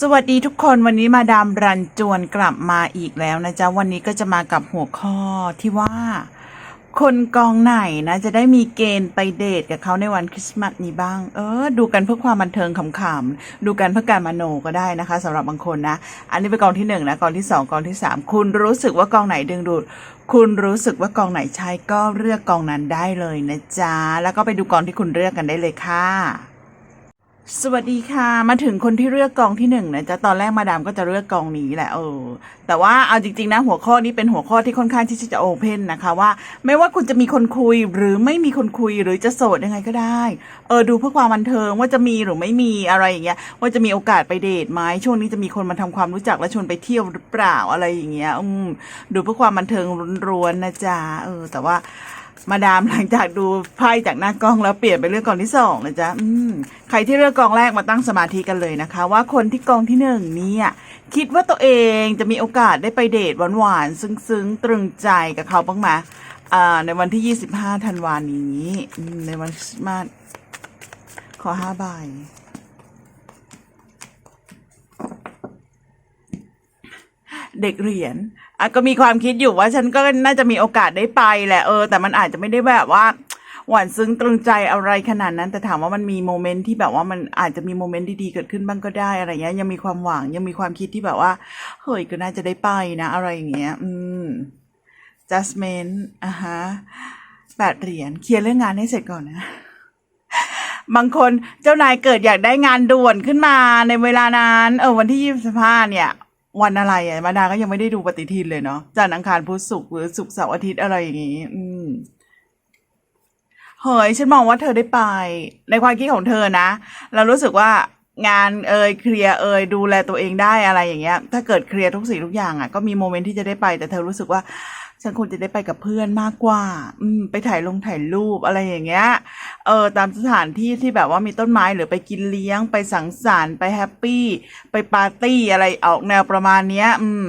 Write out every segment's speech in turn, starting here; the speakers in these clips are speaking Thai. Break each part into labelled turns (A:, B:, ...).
A: สวัสดีทุกคนวันนี้มาดามรันจวนกลับมาอีกแล้วนะจ๊ะ วันนี้ก็จะมากับหัวข้อที่ว่า คนกองไหนนะ จะได้มีเกณฑ์ไปเดทกับเขาในวันคริสต์มาสนี้บ้าง เออ ดูกันเพื่อความบันเทิงขำๆดูกันเพื่อการมโนก็ได้นะคะสำหรับบางคนนะ อันนี้เป็นกองที่หนึ่งนะกองที่สองกองที่สามคุณรู้สึกว่ากองไหนดึงดูด คุณรู้สึกว่ากองไหนใช้ก็เลือกกองนั้นได้เลยนะจ๊ะแล้วก็ไปดูกองที่คุณเลือกกันได้เลยค่ะ สวัสดีค่ะมาถึงคนที่เลือกกองที่หนึ่งนะจ๊ะตอนแรกมาดามก็จะเลือกกองนี้แหละเออ แต่ว่าเอาจริงๆนะหัวข้อนี้เป็นหัวข้อที่ค่อนข้างที่จะโอเพนนะคะว่าไม่ว่าคุณจะมีคนคุยหรือไม่มีคนคุยหรือจะโสดยังไงก็ได้ เออดูเพื่อความบันเทิงว่าจะมีหรือไม่มีอะไรอย่างเงี้ยว่าจะมีโอกาสไปเดทไหมช่วงนี้จะมีคนมาทำความรู้จักและชวนไปเที่ยวหรือเปล่าอะไรอย่างเงี้ยอืมดูเพื่อความบันเทิงล้วนๆนะจ๊ะเออ แต่ว่า มาดามหลังจากดูไพ่จากหน้ากล้องแล้วเปลี่ยนไปเลือกกองที่สองนะจ๊ะอืมใครที่เลือกกองแรกมาตั้งสมาธิกันเลยนะคะ ว่าคนที่กองที่หนึ่งเนี่ยคิดว่าตัวเองจะมีโอกาสได้ไปเดทหวานๆซึ้งๆ ตรึงใจกับเขาบ้างไหมอ่า ในวันที่25ธันวานี้ในวันคริสต์มาสขอห้าใบเด็กเหรียญ อะก็มีความคิดอยู่ว่าฉันก็น่าจะมีโอกาสได้ไปแหละเออ แต่มันอาจจะไม่ได้แบบว่า หวานซึ้งตรึงใจอะไรขนาดนั้น แต่ถามว่ามันมีโมเมนต์ที่แบบว่ามันอาจจะมีโมเมนต์ดีๆเกิดขึ้นบ้างก็ได้อะไรเงี้ย ยังมีความหวังยังมีความคิดที่แบบว่าเฮ้ยก็น่าจะได้ไปนะ อะไรอย่างเงี้ย อืม justment อะฮะแปดเหรียญเคลียร์เรื่องงานให้เสร็จก่อนนะบางคนเจ้านายเกิดอยากได้งานด่วนขึ้นมาในเวลานั้น เออวันที่ยี่สิบห้าเนี่ย วันอะไรอะมาดาก็ยังไม่ได้ดูปฏิทินเลยเนาะจันทร์อังคารพุธศุกร์หรือศุกร์เสาร์อาทิตย์อะไรอย่างงี้ อืมเฮ้ยฉันมองว่าเธอได้ไป ในความคิดของเธอนะ เรารู้สึกว่างานเอยเคลียร์เอยดูแลตัวเองได้อะไรอย่างเงี้ย ถ้าเกิดเคลียร์ทุกสิ่งทุกอย่างอะก็มีโมเมนต์ที่จะได้ไป แต่เธอรู้สึกว่า ฉันควรจะได้ไปกับเพื่อนมากกว่า อืม ไปถ่ายลงถ่ายรูปอะไรอย่างเงี้ย เออ ตามสถานที่ที่แบบว่ามีต้นไม้หรือไปกินเลี้ยง ไปสังสรรค์ไปแฮปปี้ ไปปาร์ตี้อะไรออกแนวประมาณเนี้ย อืม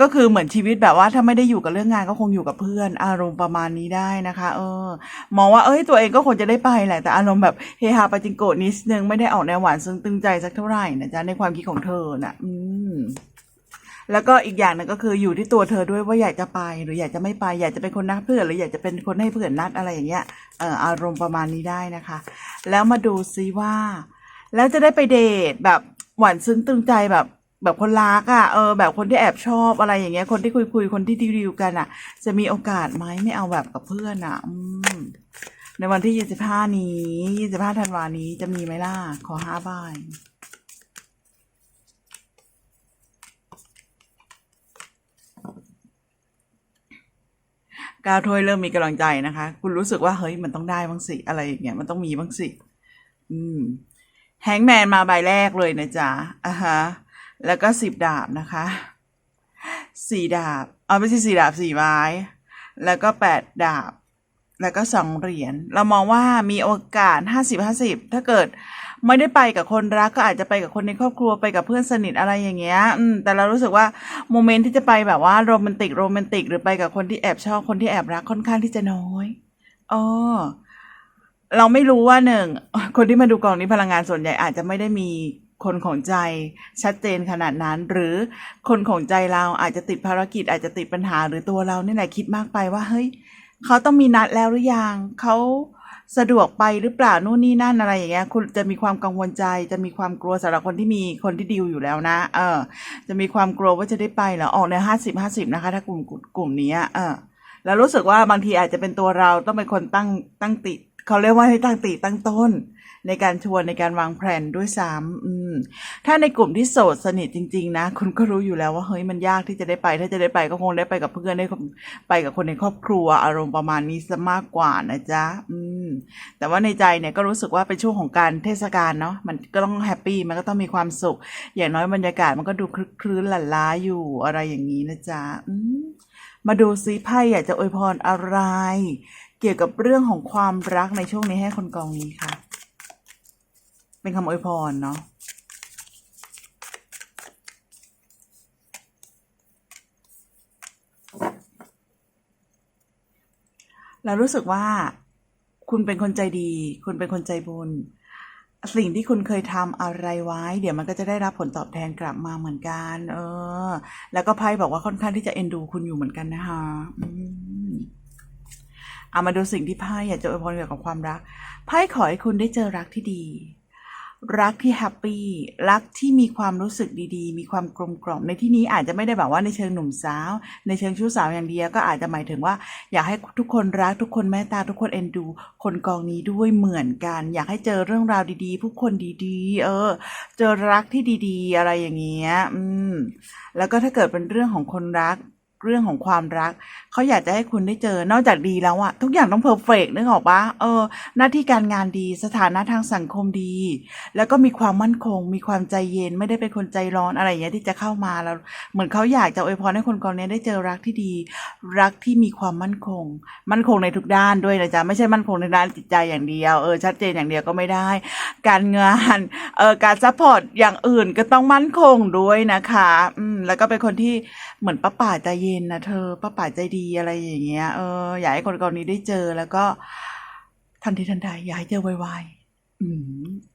A: ก็คือเหมือนชีวิตแบบว่าถ้าไม่ได้อยู่กับเรื่องงานก็คงอยู่กับเพื่อน อารมณ์ประมาณนี้ได้นะคะ เออ มองว่าเอ้ยตัวเองก็ควรจะได้ไปแหละแต่อารมณ์แบบเฮฮาปาจิงโกนิดนึงไม่ได้ออกแนวหวานซึ้งตึงใจสักเท่าไหร่นะจ๊ะในความคิดของเธอน่ะ อืม แล้วก็อีกอย่างหนึงก็คืออยู่ที่ตัวเธอด้วยว่าอยากจะไปหรืออยากจะไม่ไป อยากจะเป็นคนนัดเพื่อนหรืออยากจะเป็นคนให้เพื่อนนัดอะไรอย่างเงี้ยเอ่ออารมณ์ประมาณนี้ได้นะคะ แล้วมาดูซิว่า แล้วจะได้ไปเดทแบบหวานซึ้งตึงใจแบบแบบคนรักอะ่ะเออแบบคนที่แอบชอบอะไรอย่างเงี้ย คนที่คุยคุยคนที่ดีลกันอะ่ะ จะมีโอกาสไหมไม่เอาแบบกับเพื่อนอะ่ะอืมในวันที่ยี่สิบห้านี้ยี่สิบห้าธันวานี้จะมีไหมล่ะขอห้าใบ ก้าวถ้วยเริ่มมีกำลังใจนะคะ คุณรู้สึกว่าเฮ้ยมันต้องได้บ้างสิอะไรอย่างเงี้ยมันต้องมีบ้างสิ อืมแฮงแมนมาใบแรกเลยนะจ๊ะอะฮะแล้วก็สิบดาบนะคะสี่ดาบเอาไม่ใช่สี่ดาบสี่ไม้ แล้วก็แปดดาบ แล้วก็สองเหรียญ เรามองว่ามีโอกาสห้าสิบห้าสิบถ้าเกิดไม่ได้ไปกับคนรักก็อาจจะไปกับคนในครอบครัวไปกับเพื่อนสนิทอะไรอย่างเงี้ย อืม แต่เรารู้สึกว่าโมเมนต์ที่จะไปแบบว่าโรแมนติกโรแมนติกหรือไปกับคนที่แอบชอบคนที่แอบรักค่อนข้างที่จะน้อยอ๋อเราไม่รู้ว่าหนึ่งคนที่มาดูกองนี้พลังงานส่วนใหญ่อาจจะไม่ได้มีคนของใจชัดเจนขนาดนั้น หรือคนของใจเราอาจจะติดภารกิจอาจจะติดปัญหาหรือตัวเราเนี่ยแหละคิดมากไปว่าเฮ้ย เขาต้องมีนัดแล้วหรือยังเขาสะดวกไปหรือเปล่านู่นนี่นั่นอะไรอย่างเงี้ย คุณจะมีความกังวลใจ จะมีความกลัวสำหรับคนที่มีคนที่ดีลอยู่แล้วนะ เออ จะมีความกลัวว่าจะได้ไปเหรอออกในห้าสิบห้าสิบนะคะ ถ้ากลุ่มกลุ่มนี้เออแล้วรู้สึกว่าบางทีอาจจะเป็นตัวเราต้องเป็นคนตั้งตั้งติ เขาเรียกว่าให้ตั้งติตั้งต้น ในการชวนในการวางแผนด้วยซ้ำถ้าในกลุ่มที่โสดสนิทจริง ๆ นะ คุณก็รู้อยู่แล้วว่าเฮ้ยมันยากที่จะได้ไป ถ้าจะได้ไปก็คงได้ไปกับเพื่อนได้ไปกับคนในครอบครัว อารมณ์ประมาณนี้ซะมากกว่านะจ๊ะอืมแต่ว่าในใจเนี่ยก็รู้สึกว่าเป็นช่วงของการเทศกาลเนาะมันก็ต้องแฮปปี้มันก็ต้องมีความสุข อย่างน้อยบรรยากาศมันก็ดูคลึกคลื้นหลั่นล้าอยู่อะไรอย่างนี้นะจ๊ะอืมมาดูซิไพ่อยากจะอวยพรอะไร เกี่ยวกับเรื่องของความรักในช่วงนี้ให้คนกองนี้ค่ะ เป็นคำอวยพรเนาะเรารู้สึกว่าคุณเป็นคนใจดี คุณเป็นคนใจบุญ สิ่งที่คุณเคยทำอะไรไว้ เดี๋ยวมันก็จะได้รับผลตอบแทนกลับมาเหมือนกัน เออ แล้วก็ไพ่บอกว่าค่อนข้างที่จะเอ็นดูคุณอยู่เหมือนกันนะคะอืม เอามาดูสิ่งที่ไพ่อยากจะอวยพรเกี่ยวกับความรักไพ่ขอให้คุณได้เจอรักที่ดี รักที่แฮปปี้รักที่มีความรู้สึกดีๆ มีความกลมกล่อมในที่นี้อาจจะไม่ได้แบบว่าในเชิงหนุ่มสาว ในเชิงชู้สาวอย่างเดียวก็อาจจะหมายถึงว่า อยากให้ทุกคนรักทุกคนเมตตาทุกคนเอ็นดู คนกองนี้ด้วยเหมือนกัน อยากให้เจอเรื่องราวดีๆ ผู้คนดีๆ เออ เจอรักที่ดี ๆ อะไรอย่างเงี้ย อืม แล้วก็ถ้าเกิดเป็นเรื่องของคนรัก เรื่องของความรัก เขาอยากจะให้คุณได้เจอนอกจากดีแล้วอะทุกอย่างต้องเพอร์เฟกนึกออกปะเออ หน้าที่การงานดีสถานะทางสังคมดี แล้วก็มีความมั่นคง มีความใจเย็นไม่ได้เป็นคนใจร้อนอะไรอย่างเงี้ยที่จะเข้ามาแล้วเหมือนเขาอยากจะอวยพรให้คนกองนี้ได้เจอรักที่ดี รักที่มีความมั่นคง มั่นคงในทุกด้านด้วยนะจ๊ะไม่ใช่มั่นคงในด้านจิตใจอย่างเดียวเออชัดเจนอย่างเดียวก็ไม่ได้ การเงินเออการซัพพอร์ตอย่างอื่นก็ต้องมั่นคงด้วยนะคะ อืมแล้วก็เป็นคนที่เหมือนป้าป่าใจเย็นนะเธอป้าป่าใจดีอะไรอย่างเงี้ยเอออยากให้คนกองนี้ได้เจอแล้วก็ทันทีทันใดอยากให้เจอไวๆ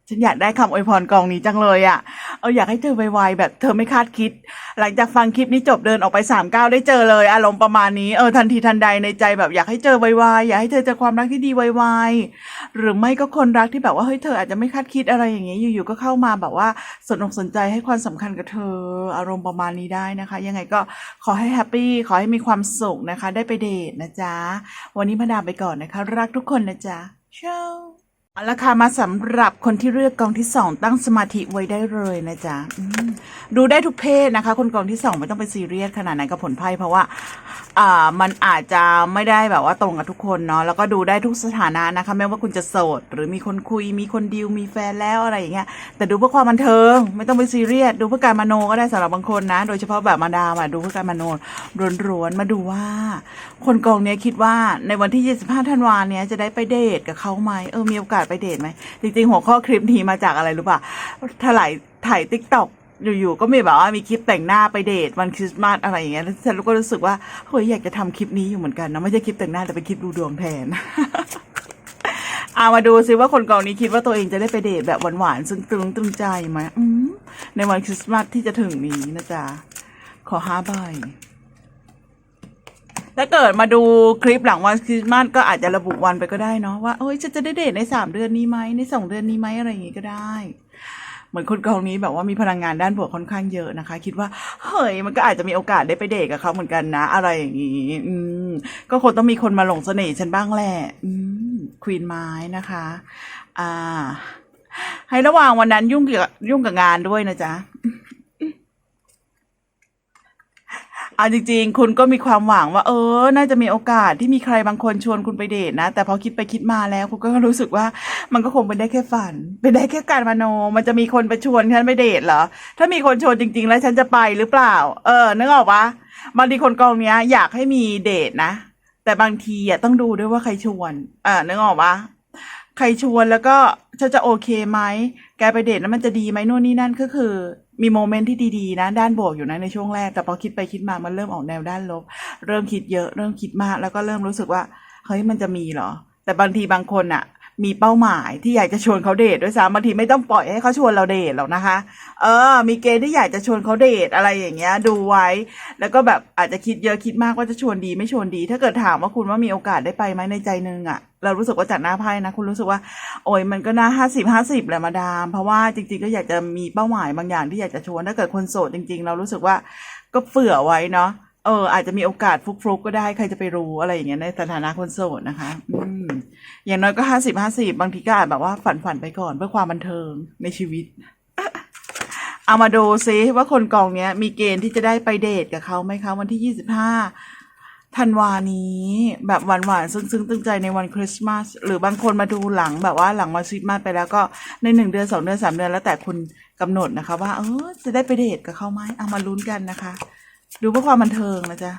A: ฉันอยากได้คำอวยพรกองนี้จังเลยอะ่ะ เอออยากให้เจอไวๆแบบเธอไม่คาดคิด หลังจากฟังคลิปนี้จบเดินออกไปสามก้าวได้เจอเลย อารมณ์ประมาณนี้เออทันทีทันใดในใจแบบอยากให้เจอไวๆอยากให้เธอเจอความรักที่ดีไวๆหรือไม่ก็คนรักที่แบบว่าเฮ้ยเธออาจจะไม่คาดคิดอะไรอย่างเงี้ยอยู่ๆก็เข้ามาแบบว่าสนอกสนใจให้ความสำคัญกับเธอ อารมณ์ประมาณนี้ได้นะคะ ยังไงก็ขอให้แฮปปี้ขอให้มีความสุขนะคะ ได้ไปเดทนะจ๊ะวันนี้มาดามไปก่อนนะคะ รักทุกคนนะจ๊ะเช้า เอาละค่ะมาสำหรับคนที่เลือกกองที่สองตั้งสมาธิไว้ได้เลยนะจ๊ะดูได้ทุกเพศนะคะ คนกองที่สองไม่ต้องไปซีเรียสขนาดไหนกับผลไพ่เพราะว่าอ่ามันอาจจะไม่ได้แบบว่าตรงกับทุกคนเนาะแล้วก็ดูได้ทุกสถานะนะคะไม่ว่าคุณจะโสด หรือมีคนคุยมีคนดีลมีแฟนแล้วอะไรอย่างเงี้ยแต่ดูเพื่อความบันเทิง ไม่ต้องไปซีเรียสดูเพื่อการมโนก็ได้สำหรับบางคนนะ โดยเฉพาะแบบมาดามอะดูเพื่อการมโนร้วนๆมาดูว่า คนกองเนี้ยคิดว่าในวันที่ 25 ธันวาเนี้ยจะได้ไปเดทกับเขาไหมเออมีโอกาสไปเดทไหมจริงๆ หัวข้อคลิปนี้มาจากอะไรรู้ป่ะถลายถ่ายติ๊กต็อกอยู่ๆก็มีแบบว่ามีคลิปแต่งหน้าไปเดทวันคริสต์มาสอะไรอย่างเงี้ยฉันก็รู้สึกว่าเฮ้ยอยากจะทำคลิปนี้อยู่เหมือนกันนะไม่ใช่คลิปแต่งหน้าแต่เป็นคลิปดูดวงแทนเอามาดูซิว่าคนกองนี้คิดว่าตัวเองจะได้ไปเดทแบบหวานๆซึ่งตึงตึงใจไหมอืมในวันคริสต์มาสที่จะถึงนี้นะจ๊ะขอห้าใบ ถ้าเกิดมาดูคลิปหลังวันคริสต์มาสก็อาจจะระบุวันไปก็ได้เนาะว่าเอ้ยจะจะได้เดทในสามเดือนนี้ไหมในสองเดือนนี้ไหมอะไรอย่างงี้ก็ได้ เหมือนคนกองนี้แบบว่ามีพลังงานด้านบวกค่อนข้างเยอะนะคะ คิดว่าเฮ้ยมันก็อาจจะมีโอกาสได้ไปเดทกับเขาเหมือนกันนะ อะไรอย่างงี้อืมก็คงต้องมีคนมาหลงเสน่ห์ฉันบ้างแหละอืมควีนไม้นะคะ อ่า ให้ระหว่างวันนั้นยุ่งเกี่ยวกับยุ่งกับงานด้วยนะจ๊ะ เอาจริงๆ คุณก็มีความหวังว่า เออ น่าจะมีโอกาสที่มีใครบางคนชวนคุณไปเดทนะ แต่พอคิดไปคิดมาแล้ว คุณก็รู้สึกว่ามันก็คงเป็นได้แค่ฝัน เป็นได้แค่การมโน มันจะมีคนไปชวนฉันไปเดทเหรอ ถ้ามีคนชวนจริง ๆ แล้วฉันจะไปหรือเปล่า เออ นึกออกปะบางทีคนกองเนี้ย อยากให้มีเดทนะ แต่บางทีอะต้องดูด้วยว่าใครชวนเออนึกออกปะใครชวนแล้วก็ฉันจะโอเคไหม แกไปเดทแล้วมันจะดีไหมนู่นนี่นั่นก็คือ มีโมเมนต์ที่ดีๆนะด้านบวกอยู่นะในช่วงแรกแต่พอคิดไปคิดมามันเริ่มออกแนวด้านลบ เริ่มคิดเยอะเริ่มคิดมากแล้วก็เริ่มรู้สึกว่าเฮ้ยมันจะมีเหรอ แต่บางทีบางคนอะมีเป้าหมายที่อยากจะชวนเขาเดทด้วยซ้ำบางทีไม่ต้องปล่อยให้เขาชวนเราเดทหรอกนะคะ เออ มีเกณฑ์ที่อยากจะชวนเขาเดทอะไรอย่างเงี้ย ดูไว้ แล้วก็แบบอาจจะคิดเยอะคิดมากว่าจะชวนดีไม่ชวนดี ถ้าเกิดถามว่าคุณว่ามีโอกาสได้ไปไหมในใจนึงอะ เรารู้สึกว่าจากหน้าไพ่นะ คุณรู้สึกว่า โอ้ยมันก็น่าห้าสิบห้าสิบแหละมาดาม เพราะว่าจริง ๆ ก็อยากจะมีเป้าหมายบางอย่างที่อยากจะชวนถ้าเกิดคนโสดจริง ๆ เรารู้สึกว่าก็เผื่อไว้เนาะเอออาจจะมีโอกาสฟุกๆกก็ได้ใครจะไปรู้อะไรอย่างเงี้ยในสถานะคนโสดนะคะ อืมอย่างน้อยก็ห้าสิบห้าสิบบางทีก็อาจแบบว่าฝันฝันไปก่อนเพื่อความบันเทิงในชีวิต เอามาดูซิว่าคนกองเนี้ย มีเกณฑ์ที่จะได้ไปเดทกับเขาไหมคะวันที่ยี่สิบห้า ธันวานี้แบบหวานหวานๆซึ้งตึงใจในวันคริสต์มาสหรือบางคนมาดูหลังแบบว่าหลังวันคริสต์มาสไปแล้วก็ในหนึ่งเดือนสองเดือนสามเดือนแล้วแต่คุณกำหนดนะคะ ว่าเออจะได้ไปเดทกับเขาไหมเอามาลุ้นกันนะคะ ดูเพื่อความบันเทิงนะจ๊ะ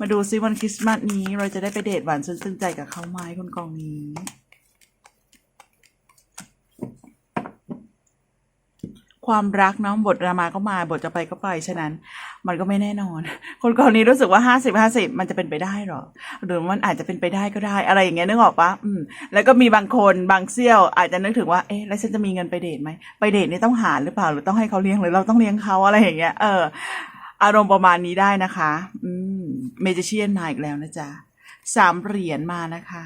A: มาดูซิวันคริสต์มาสนี้เราจะได้ไปเดทหวานซึ้งตึงใจกับเขาไหมคนกองนี้ ความรักเนาะบทรามาก็มาบทจะไปก็ไปฉะนั้น มันก็ไม่แน่นอน คนกรณีรู้สึกว่าห้าสิบห้าสิบมันจะเป็นไปได้หรอหรือมันอาจจะเป็นไปได้ก็ได้อะไรอย่างเงี้ยนึกออกปะอืมแล้วก็มีบางคนบางเซี่ยว อาจจะนึกถึงว่าเอ๊ะแล้วฉันจะมีเงินไปเดทไหมไปเดทนี่ต้องหาหรือเปล่าหรือต้องให้เขาเลี้ยงหรือเราต้องเลี้ยงเขาอะไรอย่างเงี้ยเอออารมณ์ประมาณนี้ได้นะคะ อืมเมจิเชียนมาอีกแล้วนะจ๊ะสามเหรียญมานะคะ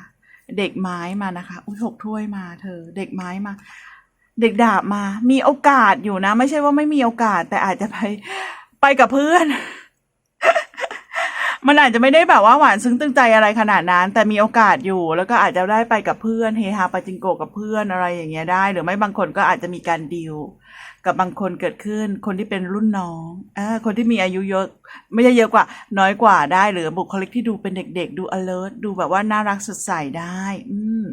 A: เด็กไม้มานะคะ อุ้ยหกถ้วยมาเธอ เด็กไม้มา เด็กดาบมา มีโอกาสอยู่นะ ไม่ใช่ว่าไม่มีโอกาส แต่อาจจะไปไปกับเพื่อน มันอาจจะไม่ได้แบบว่าหวานซึ้งตึงใจอะไรขนาดนั้น แต่มีโอกาสอยู่ แล้วก็อาจจะได้ไปกับเพื่อนเฮฮาปาจิงโกกับเพื่อนอะไรอย่างเงี้ยได้ หรือไม่บางคนก็อาจจะมีการดีล กับบางคนเกิดขึ้น คนที่เป็นรุ่นน้องอ่าคนที่มีอายุเยอะ ไม่ใช่เยอะกว่า น้อยกว่าได้ หรือบุคลิกที่ดูเป็นเด็ก ๆ ดู alert ดูแบบว่าน่ารักสดใสได้ อืม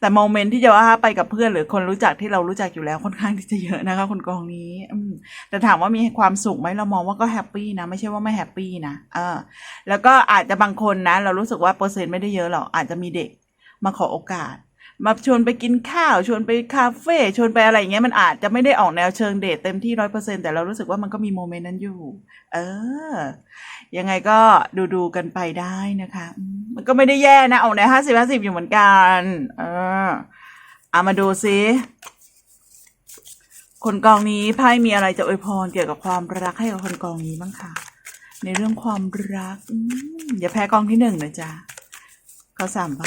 A: แต่โมเมนต์ที่จะว่าไปกับเพื่อนหรือคนรู้จักที่เรารู้จักอยู่แล้วค่อนข้างที่จะเยอะนะคะคนกองนี้ อืมแต่ถามว่ามีความสุขไหมเรามองว่าก็แฮปปี้นะ ไม่ใช่ว่าไม่แฮปปี้นะเออแล้วก็อาจจะบางคนนะ เรารู้สึกว่าเปอร์เซ็นต์ไม่ได้เยอะหรอกอาจจะมีเด็กมาขอโอกาส มาชวนไปกินข้าวชวนไปคาเฟ่ชวนไปอะไรอย่างเงี้ยมันอาจจะไม่ได้ออกแนวเชิงเดทเต็มที่ร้อยเปอร์เซ็นแต่เรารู้สึกว่ามันก็มีโมเมนต์นั้นอยู่ เออ ยังไงก็ดูดูกันไปได้นะคะ มันก็ไม่ได้แย่นะ ออกแนวห้าสิบห้าสิบอยู่เหมือนกัน เออเอามาดูซิคนกองนี้ไพ่มีอะไรจะอวยพรเกี่ยวกับความรักให้กับคนกองนี้บ้างคะในเรื่องความรักออย่าแพ้กองที่หนึ่งนะจ๊ะเขาสามใบ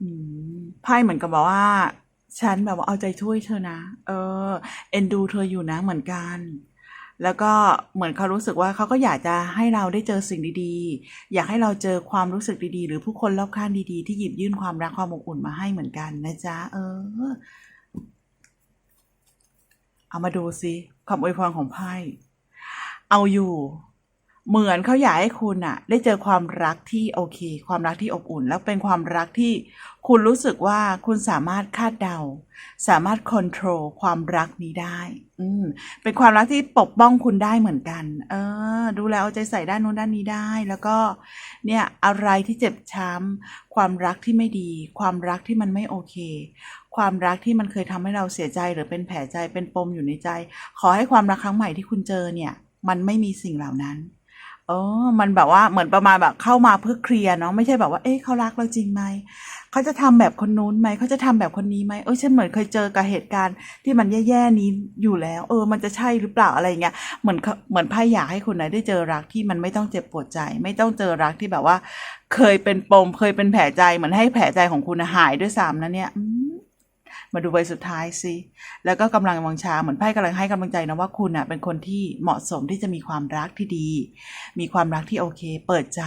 A: อืมไพ่เหมือนกับบอกว่า ฉันแบบว่าเอาใจช่วยเธอนะ เออ เอ็นดูเธออยู่นะเหมือนกัน แล้วก็เหมือนเขารู้สึกว่าเขาก็อยากจะให้เราได้เจอสิ่งดีๆ อยากให้เราเจอความรู้สึกดีๆ หรือผู้คนรอบข้างดีๆ ที่หยิบยื่นความรักความอบอุ่นมาให้เหมือนกันนะจ๊ะ เออ เอามาดูสิคำอวยพรของไพ่เอาอยู่ เหมือนเขาอยากให้คุณอะได้เจอความรักที่โอเค ความรักที่อบอุ่น แล้วเป็นความรักที่คุณรู้สึกว่าคุณสามารถคาดเดา สามารถค o n t r o l ความรักนี้ได้ อืมเป็นความรักที่ปกป้องคุณได้เหมือนกัน เออ ดูแลเอาใจใส่ด้านนู้นด้านนี้ได้ แล้วก็ เนี่ยอะไรที่เจ็บช้ำความรักที่ไม่ดี ความรักที่มันไม่โอเค ความรักที่มันเคยทำให้เราเสียใจหรือเป็นแผลใจเป็นปมอยู่ในใจ ขอให้ความรักครั้งใหม่ที่คุณเจอเนี่ย มันไม่มีสิ่งเหล่านั้น เออ มันแบบว่าเหมือนประมาณแบบเข้ามาเพื่อเคลียร์เนาะไม่ใช่แบบว่า เอ๊ะเขารักเราจริงไหมเขาจะทำแบบคนนู้นไหมเขาจะทำแบบคนนี้ไหมเออฉันเหมือนเคยเจอกับเหตุการณ์ที่มันแย่ๆนี้อยู่แล้ว เออ มันจะใช่หรือเปล่าอะไรเงี้ยเหมือนเหมือนไพ่อยากให้คุณนได้เจอรักที่มันไม่ต้องเจ็บปวดใจ ไม่ต้องเจอรักที่แบบว่า เคยเป็นปมเคยเป็นแผลใจเหมือนให้แผลใจของคุณหายด้วยซ้ำนะเนี่ยอืม มาดูใบสุดท้ายสิแล้วก็กำลังวังชาเหมือนไพ่กำลังให้กำลังใจนะว่าคุณอะเป็นคนที่เหมาะสมที่จะมีความรักที่ดี มีความรักที่โอเค เปิดใจ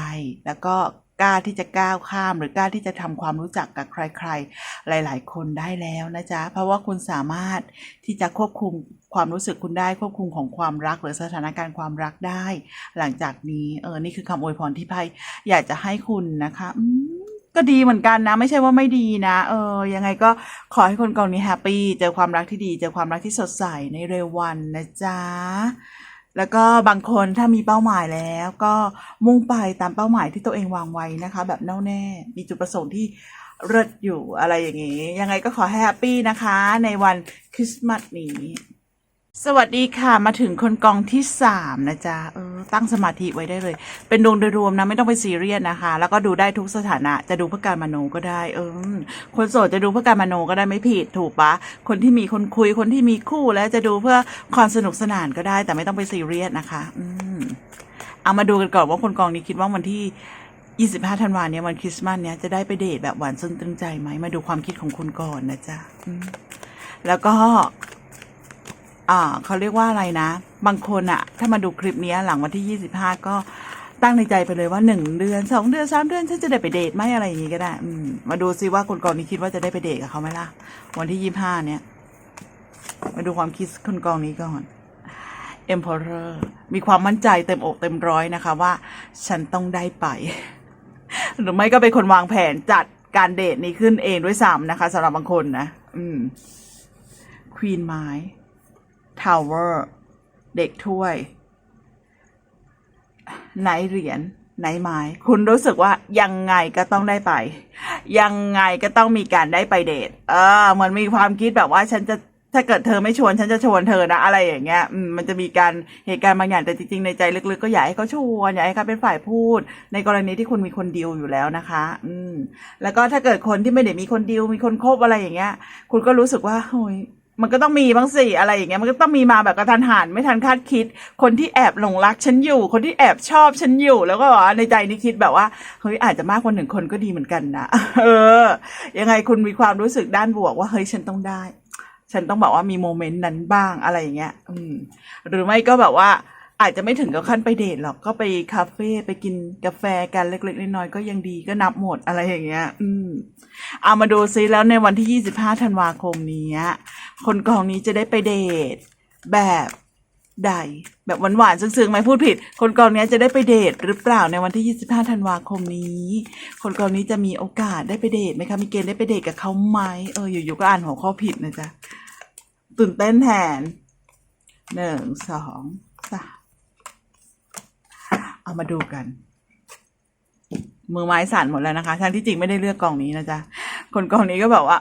A: แล้วก็กล้าที่จะก้าวข้ามหรือกล้าที่จะทำความรู้จักกับใคร ๆ หลาย ๆ คนได้แล้วนะจ๊ะ เพราะว่าคุณสามารถที่จะควบคุมความรู้สึกคุณได้ควบคุมของความรัก หรือสถานการณ์ความรักได้ หลังจากนี้เออนี่คือคำอวยพรที่ไพ่อยากจะให้คุณนะคะอืม ก็ดีเหมือนกันนะ ไม่ใช่ว่าไม่ดีนะ เออ ยังไงก็ขอให้คนกองนี้แฮปปี้เจอความรักที่ดีเจอความรักที่สดใสในเร็ววันนะจ๊ะแล้วก็บางคนถ้ามีเป้าหมายแล้วก็มุ่งไปตามเป้าหมายที่ตัวเองวางไว้นะคะ แบบแน่วแน่ มีจุดประสงค์ที่เลิศอยู่อะไรอย่างนี้ ยังไงก็ขอให้แฮปปี้นะคะ ในวันคริสต์มาสนี้ สวัสดีค่ะมาถึงคนกองที่สามนะจ๊ะเออตั้งสมาธิไว้ได้เลย เป็นดวงโดยรวมนะไม่ต้องไปซีเรียสนะคะ แล้วก็ดูได้ทุกสถานะ จะดูเพื่อการมโนก็ได้ เออคนโสดจะดูเพื่อการมโนก็ได้ไม่ผิดถูกปะคนที่มีคนคุยคนที่มีคู่แล้วจะดูเพื่อความสนุกสนานก็ได้ แต่ไม่ต้องไปซีเรียสนะคะ อืมเอามาดูกันก่อนว่าคนกองนี้คิดว่าวันที่ 25ธันวาเนี่ยวันคริสต์มาสเนี่ยจะได้ไปเดทแบบหวานซึ้งตรึงใจไหมมาดูความคิดของคุณก่อนนะจ๊ะแล้วก็ เขาเรียกว่าอะไรนะ บางคนอะถ้ามาดูคลิปนี้หลังวันที่ยี่สิบห้าก็ตั้งในใจไปเลยว่าหนึ่งเดือนสองเดือนสามเดือนฉันจะได้ไปเดทไหมอะไรอย่างงี้ก็ได้มมาดูซิว่าคนกองนี้คิดว่าจะได้ไปเดทกับเขาไหมล่ะ วันที่ยี่ห้าเนี่ย มาดูความคิดคนกองนี้ก่อน Emperor มีความมั่นใจเต็มอกเต็มร้อยนะคะว่า ฉันต้องได้ไป หรือไม่ก็เป็นคนวางแผนจัดการเดทนี้ขึ้นเองด้วยซ้ำนะคะสำหรับบางคนนะ อืมควีนไม้ ทาวเวอร์ เด็กถ้วยไนเหรียญในหมายคุณรู้สึกว่ายังไงก็ต้องได้ไป ยังไงก็ต้องมีการได้ไปเดท เออเหมือนมีความคิดแบบว่าฉันจะถ้าเกิดเธอไม่ชวนฉันจะชวนเธอนะอะไรอย่างเงี้ยมมันจะมีการเหตุการณ์บางอย่างแต่จริงๆในใจลึกๆก็อยากให้เขาชวนอยากให้เขาเป็นฝ่ายพูด ในกรณีที่คุณมีคนดีลอยู่แล้วนะคะ อืม แล้วก็ถ้าเกิดคนที่ไม่ได้มีคนดีลมีคนคบอะไรอย่างเงี้ย คุณก็รู้สึกว่าโอ้ย มันก็ต้องมีบ้างสิอะไรอย่างเงี้ยมันก็ต้องมีมาแบบกระทันหันไม่ทันคาดคิด คนที่แอบหลงรักฉันอยู่ คนที่แอบชอบฉันอยู่ แล้วก็บบว่าในใจนี่คิดแบบว่าเฮ้ยอาจจะมากกว่าหนึ่งคนก็ดีเหมือนกันนะเออ ยังไงคุณมีความรู้สึกด้านบวกว่าเฮ้ยฉันต้องได้ ฉันต้องแบบว่ามีโมเมนต์นั้นบ้างอะไรอย่างเงี้ย อืม หรือไม่ก็แบบว่า อาจจะไม่ถึงกับขั้นไปเดทหรอกก็ไปคาเฟ่ไปกินกาแฟกันเล็ก ๆ น้อยๆก็ยังดีก็นับหมดอะไรอย่างเงี้ย อืมเอามาดูซิแล้วในวันที่ 25ธันวาคมนี้คนกองนี้จะได้ไปเดทแบบใด แบบหวานๆซึ้งๆไหมพูดผิด คนกองนี้จะได้ไปเดทหรือเปล่าในวันที่ 25ธันวาคมนี้ คนกองนี้จะมีโอกาสได้ไปเดทไหมคะมีเกณฑ์ได้ไปเดทกับเขาไหมเอออยู่ๆก็อ่านหัวข้อผิดนะจ๊ะตื่นเต้นแทนหนึ่งสองสาม เอามาดูกัน มือไม้สั่นหมดแล้วนะคะทั้งที่จริงไม่ได้เลือกกองนี้นะจ๊ะคนกองนี้ก็แบบว่า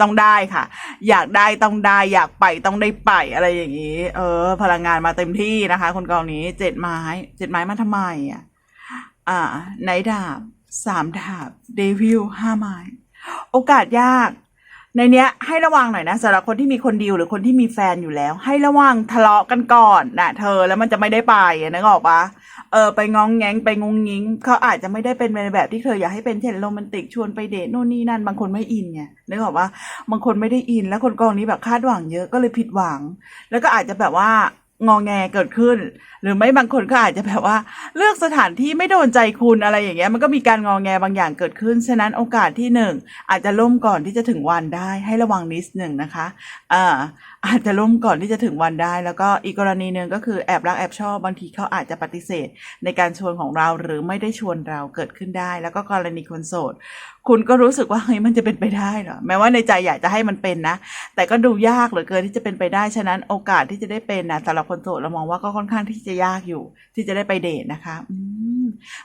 A: ต้องได้ค่ะ อยากได้ต้องได้ อยากไปต้องได้ไปอะไรอย่างนี้ เออ พลังงานมาเต็มที่นะคะ คนกองนี้เจ็ดไม้เจ็ดไม้มาทำไมอะอ่าไนดาบสามดาบเดวิลห้าไม้ โอกาสยาก ในเนี้ยให้ระวังหน่อยนะสำหรับคนที่มีคนดีลหรือคนที่มีแฟนอยู่แล้ว ให้ระวังทะเลาะกันก่อนนะเธอแล้วมันจะไม่ได้ไปนึกออกปะเออไปงองแงงไปงงงิงเขาอาจจะไม่ได้เป็นในแบบที่เธออยากให้เป็นเช่นโรแมนติกชวนไปเดทโน่นนี่นั่น บางคนไม่อินไงนึกออกปะบางคนไม่ได้อิน แล้วคนกองนี้แบบคาดหวังเยอะก็เลยผิดหวัง แล้วก็อาจจะแบบว่า งองแงเกิดขึ้น หรือไม่บางคนก็อาจจะแบบว่า เลือกสถานที่ไม่โดนใจคุณอะไรอย่างเงี้ยมันก็มีการงองแงบางอย่างเกิดขึ้น ฉะนั้นโอกาสที่หนึ่งอาจจะล่มก่อนที่จะถึงวันได้ให้ระวังนิดหนึ่งนะคะอ่าอาจจะล่มก่อนที่จะถึงวันได้ แล้วก็อีกกรณีหนึ่งก็คือแอบรักแอบชอบบางทีเขาอาจจะปฏิเสธ ในการชวนของเราหรือไม่ได้ชวนเราเกิดขึ้นได้ แล้วก็กรณีคนโสด คุณก็รู้สึกว่าเฮ้ยมันจะเป็นไปได้เหรอแม้ว่าในใจอยากจะให้มันเป็นนะ แต่ก็ดูยากเหลือเกินที่จะเป็นไปได้ฉะนั้นโอกาสที่จะได้เป็นนะสำหรับคนโสดเรามองว่าก็ค่อนข้างที่จะยากอยู่ ที่จะได้ไปเดทนะคะ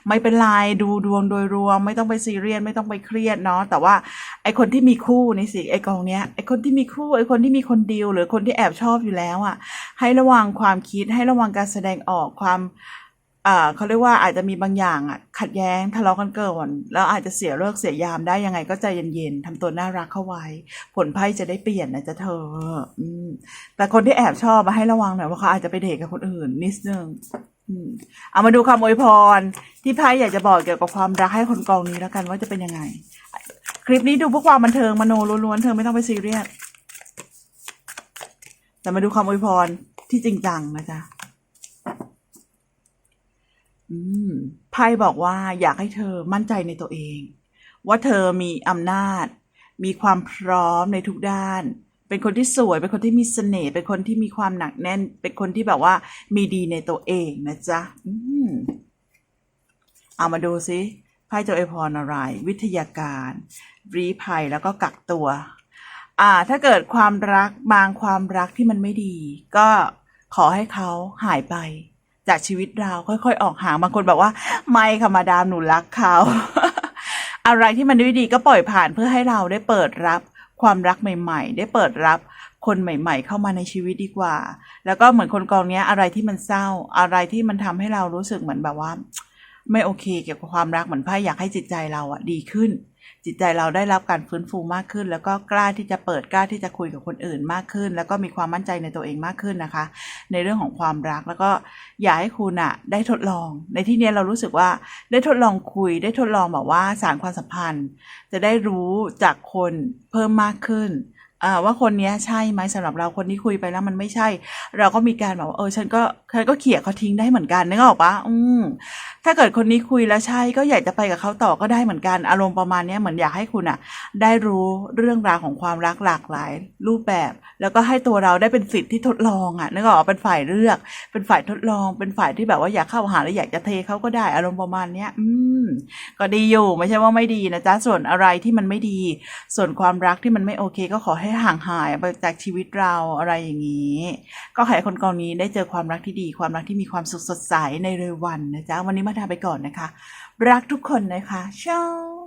A: ไม่เป็นไรดูดวงโดยรวม ไม่ต้องไปซีเรียสไม่ต้องไปเครียดเนาะแต่ว่าไอคนที่มีคู่นี่สิไอกองเนี้ยไอคนที่มีคู่ไอคนที่มีคนเดีลหรือคนที่แอบชอบอยู่แล้วอะ่ะ ให้ระวังความคิดให้ระวังการแสดงออกความอ่าเขาเรียกว่าอาจจะมีบางอย่างอะขัดแย้งทะเลาะกันเกินแล้วอาจจะเสียเลิกเสียยามได้ยังไงก็ใจเย็นๆทำตัวน่ารักเข้าไว้ ผลไพ่จะได้เปลี่ยนนะจ๊ะเธออืมแต่คนที่แอบชอบมาให้ระวังหน่อยว่าเขาอาจจะไปเดทกับคนอื่นนิดนึงเอามาดูคำอวยพร ที่ไพ่อยากจะบอกเกี่ยวกับความรักให้คนกองนี้แล้วกันว่าจะเป็นยังไง คลิปนี้ดูเพื่อความบันเทิงมโนล้วนๆเธอไม่ต้องไปซีเรียส แต่มาดูคำอวยพรที่จริงจังนะจ๊ะอืมไพ่บอกว่าอยากให้เธอมั่นใจในตัวเอง ว่าเธอมีอำนาจ มีความพร้อมในทุกด้าน เป็นคนที่สวย เป็นคนที่มีเสน่ห์เป็นคนที่มีความหนักแน่น เป็นคนที่แบบว่ามีดีในตัวเองนะจ๊ะอืมเอามาดูซิไพ่จะอวยพรอะไร วิทยาการรีภัยแล้วก็กักตัว อ่า ถ้าเกิดความรักบางความรักที่มันไม่ดี ก็ขอให้เขาหายไป จากชีวิตเราค่อยๆ ออกห่างบางคนบอกว่า ไม่ค่ะมาดามหนูรักเขา อะไรที่มันไม่ดีก็ปล่อยผ่านเพื่อให้เราได้เปิดรับความรักใหม่ๆ ได้เปิดรับคนใหม่ ๆ เข้ามาในชีวิตดีกว่า แล้วก็เหมือนคนกองเนี้ยอะไรที่มันเศร้า อะไรที่มันทำให้เรารู้สึกเหมือนแบบว่า ไม่โอเคเกี่ยวกับความรักเหมือนไพ่อยากให้จิตใจเราอะดีขึ้น จิตใจเราได้รับการฟื้นฟูมากขึ้น แล้วก็กล้าที่จะเปิดกล้าที่จะคุยกับคนอื่นมากขึ้น แล้วก็มีความมั่นใจในตัวเองมากขึ้นนะคะ ในเรื่องของความรักแล้วก็อยากให้คุณอะได้ทดลอง ในที่นี้เรารู้สึกว่าได้ทดลองคุย ได้ทดลองแบบว่าสารความสัมพันธ์ จะได้รู้จากคนเพิ่มมากขึ้น ว่าคนนี้ใช่ไหมสำหรับเราคนที่คุยไปแล้วมันไม่ใช่ เราก็มีการแบบว่าเออฉันก็ฉันก็เขี่ยเขาทิ้งได้เหมือนกันนึกออกปะอืมถ้าเกิดคนนี้คุยแล้วใช่ก็อยากจะไปกับเขาต่อก็ได้เหมือนกัน อารมณ์ประมาณนี้เหมือนอยากให้คุณอะได้รู้เรื่องราวของความรักหลากหลายรูปแบบ แล้วก็ให้ตัวเราได้เป็นสิทธิ์ที่ทดลองอะนึกออกเป็นฝ่ายเลือก เป็นฝ่ายทดลองเป็นฝ่ายที่แบบว่าอยากเข้าหาแล้วอยากจะเทเขาก็ได้อารมณ์ประมาณเนี้ยอืมก็ดีอยู่ไม่ใช่ว่าไม่ดีนะจ๊ะส่วนอะไรที่มันไม่ดี ส่วนความรักที่มันไม่โอเค ก็ขอให้ห่างหายไปจากชีวิตเราอะไรอย่างนี้ ก็ขอให้คนกองนี้ได้เจอความรักที่ดีความรักที่มีความสุขสดใสในเร็ววันนะจ๊ะวันนี้มาทาไปก่อนนะคะ รักทุกคนนะคะชอบ